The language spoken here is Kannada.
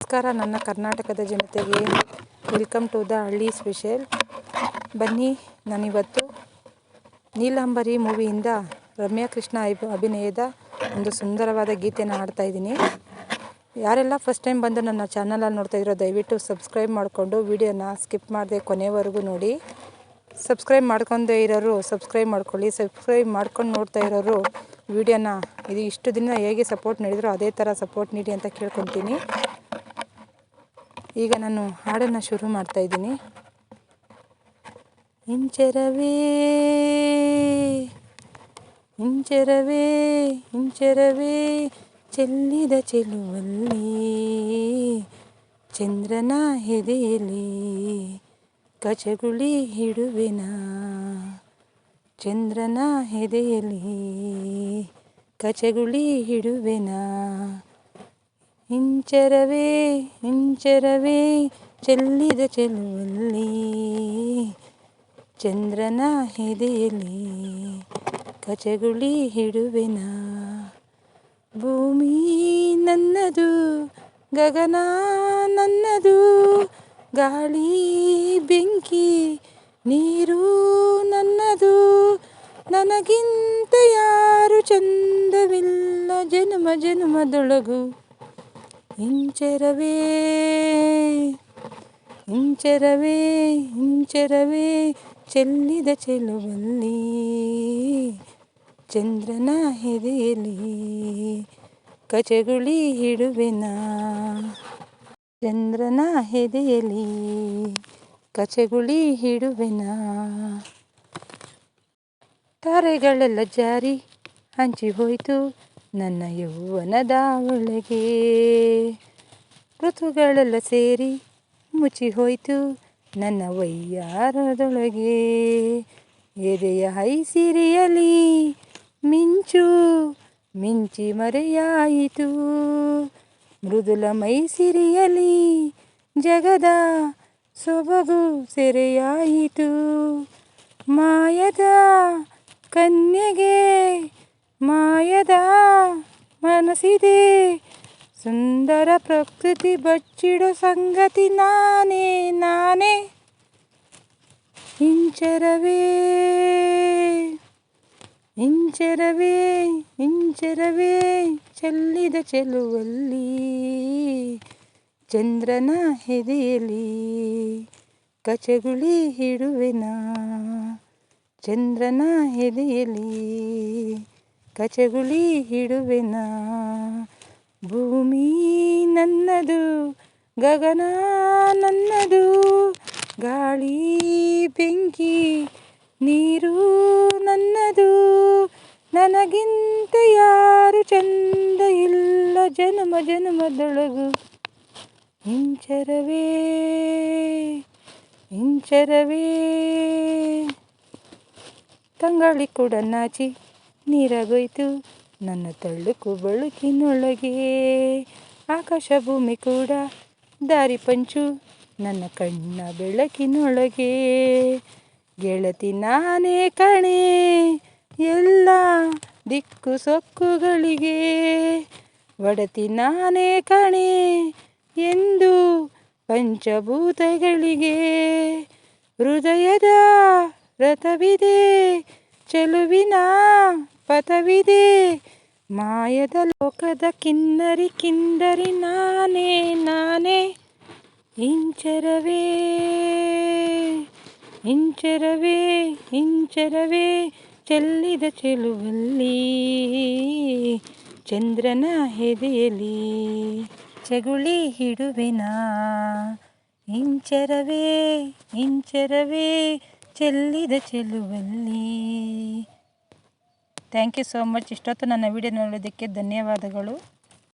ನಮಸ್ಕಾರ. ನನ್ನ ಕರ್ನಾಟಕದ ಜನತೆಗೆ ವೆಲ್ಕಮ್ ಟು ದ ಹಳ್ಳಿ ಸ್ಪೆಷಲ್. ಬನ್ನಿ, ನಾನಿವತ್ತು ನೀಲಾಂಬರಿ ಮೂವಿಯಿಂದ ರಮ್ಯಾ ಕೃಷ್ಣ ಅಭಿ- ಅಭಿನಯದ ಒಂದು ಸುಂದರವಾದ ಗೀತೆಯನ್ನು ಹಾಡ್ತಾ ಇದ್ದೀನಿ. ಯಾರೆಲ್ಲ ಫಸ್ಟ್ ಟೈಮ್ ಬಂದು ನನ್ನ ಚಾನಲಲ್ಲಿ ನೋಡ್ತಾ ಇದ್ರೋ, ದಯವಿಟ್ಟು ಸಬ್ಸ್ಕ್ರೈಬ್ ಮಾಡಿಕೊಂಡು ವಿಡಿಯೋನ ಸ್ಕಿಪ್ ಮಾಡದೆ ಕೊನೆವರೆಗೂ ನೋಡಿ. ಸಬ್ಸ್ಕ್ರೈಬ್ ಮಾಡ್ಕೊಂಡೇ ಇರೋರು ಸಬ್ಸ್ಕ್ರೈಬ್ ಮಾಡ್ಕೊಳ್ಳಿ. ಸಬ್ಸ್ಕ್ರೈಬ್ ಮಾಡ್ಕೊಂಡು ನೋಡ್ತಾ ಇರೋರು ವಿಡಿಯೋನ ಇದು ಇಷ್ಟು ದಿನ ಹೇಗೆ ಸಪೋರ್ಟ್ ನೀಡಿದ್ರು ಅದೇ ಥರ ಸಪೋರ್ಟ್ ನೀಡಿ ಅಂತ ಕೇಳ್ಕೊತೀನಿ. ಈಗ ನಾನು ಹಾಡನ್ನು ಶುರು ಮಾಡ್ತಾ ಇದ್ದೀನಿ. ಇಂಚರವೇ ಇಂಚರವೇ ಇಂಚರವೇ ಚೆಲ್ಲಿದ ಚೆಲುವಲ್ಲಿ, ಚಂದ್ರನ ಎದೆಯಲ್ಲಿ ಕಚಗುಳಿ ಹಿಡುವೆನ? ಚಂದ್ರನ ಎದೆಯಲ್ಲಿ ಕಚಗುಳಿ ಹಿಡುವೆನ? ಇಂಚರವೇ ಇಂಚರವೇ ಚೆಲ್ಲಿದ ಚೆಲುವಲ್ಲಿ, ಚಂದ್ರನ ಎದೆಯಲ್ಲಿ ಕಚಗುಳಿ ಹಿಡುವೆನ? ಭೂಮಿ ನನ್ನದು, ಗಗನ ನನ್ನದು, ಗಾಳಿ ಬೆಂಕಿ ನೀರು ನನ್ನದು. ನನಗಿಂತ ಯಾರು ಚಂದವಿಲ್ಲ, ಜನ್ಮ ಜನ್ಮದೊಳಗು. ಇಂಚರವೇ ಇಂಚರವೇ ಇಂಚರವೇ, ಚೆಲ್ಲಿದ ಚೆಲುವಲ್ಲಿ, ಚಂದ್ರನ ಎದೆಯಲ್ಲಿ ಕಚಗುಳಿ ಹಿಡುವೆನ. ಚಂದ್ರನ ಎದೆಯಲ್ಲಿ ಕಚಗುಳಿ ಹಿಡುವೆನ. ತಾರೆಗಳೆಲ್ಲ ಜಾರಿ ಹಂಚಿ ಹೋಯಿತು ನನ್ನ ಯೌವನದ ಒಳಗೆ. ಋತುಗಳೆಲ್ಲ ಸೇರಿ ಮುಚ್ಚಿ ಹೋಯಿತು ನನ್ನ ವಯ್ಯಾರದೊಳಗೆ ಎದೆಯ ಹೈಸಿರಿಯಲಿ ಮಿಂಚು, ಮಿಂಚಿ ಮರೆಯಾಯಿತು. ಮೃದುಲ ಮೈಸಿರಿಯಲಿ ಜಗದ ಸೊಬಗು ಸೆರೆಯಾಯಿತು. ಮಾಯದ ಕನ್ಯೆಗೆ ಮಾಯದ ಮನಸ್ಸಿದೆ. ಸುಂದರ ಪ್ರಕೃತಿ ಬಚ್ಚಿಡು ಸಂಗತಿ ನಾನೇ ನಾನೇ. ಇಂಚರವೇ ಇಂಚರವೇ ಇಂಚರವೇ ಚೆಲ್ಲಿದ ಚೆಲುವಲ್ಲಿ, ಚಂದ್ರನ ಹೆದೆಯಲಿ ಕಚಗುಳಿ ಹಿಡುವೆನ ಚಂದ್ರನ ಎದೆಯಲ್ಲಿ ಕಚಗುಳಿ ಹಿಡುವೆನ. ಭೂಮಿ ನನ್ನದು, ಗಗನ ನನ್ನದು, ಗಾಳಿ ಬೆಂಕಿ ನೀರು ನನ್ನದು. ನನಗಿಂತ ಯಾರು ಚಂದ ಇಲ್ಲ ಜನ್ಮ ಜನ್ಮದೊಳಗು. ಇಂಚರವೇ ಇಂಚರವೇ. ತಂಗಾಳಿ ಕೂಡ ನಾಚಿ. ನೀರಾಗೋಯ್ತು. ನನ್ನ ತಳ್ಳುಕು ಬಳುಕಿನೊಳಗೆ. ಆಕಾಶ ಭೂಮಿ ಕೂಡ. ದಾರಿ ಪಂಚು. ನನ್ನ ಕಣ್ಣ ಬೆಳಕಿನೊಳಗೆ. ಗೆಳತಿ ನಾನೇ ಕಣೆ. ಎಲ್ಲ ದಿಕ್ಕು ಸೊಕ್ಕುಗಳಿಗೆ. ಒಡತಿ ನಾನೇ ಕಣೆ ಎಂದು ಪಂಚಭೂತಗಳಿಗೆ. ಹೃದಯದ ರಥವಿದೆ. ಚೆಲುವಿನ ಪಥವಿದೆ ಮಾಯದ ಲೋಕದ ಕಿನ್ನರಿ ಕಿಂದರಿ ನಾನೇ ನಾನೇ. ಇಂಚರವೇ ಇಂಚರವೇ ಇಂಚರವೇ ಚೆಲ್ಲಿದ ಚೆಲುವಲ್ಲಿ ಚಂದ್ರನ ಎದೆಯಲ್ಲಿ ಚಗುಳಿ ಹಿಡುವೆನ. ಇಂಚರವೇ ಇಂಚರವೇ ಚೆಲ್ಲಿದ ಚೆಲುವಲ್ಲಿ ಥ್ಯಾಂಕ್ ಯು ಸೋ ಮಚ್ ಇಷ್ಟೊತ್ತು ನನ್ನ ವಿಡಿಯೋ ನೋಡೋದಕ್ಕೆ ಧನ್ಯವಾದಗಳು.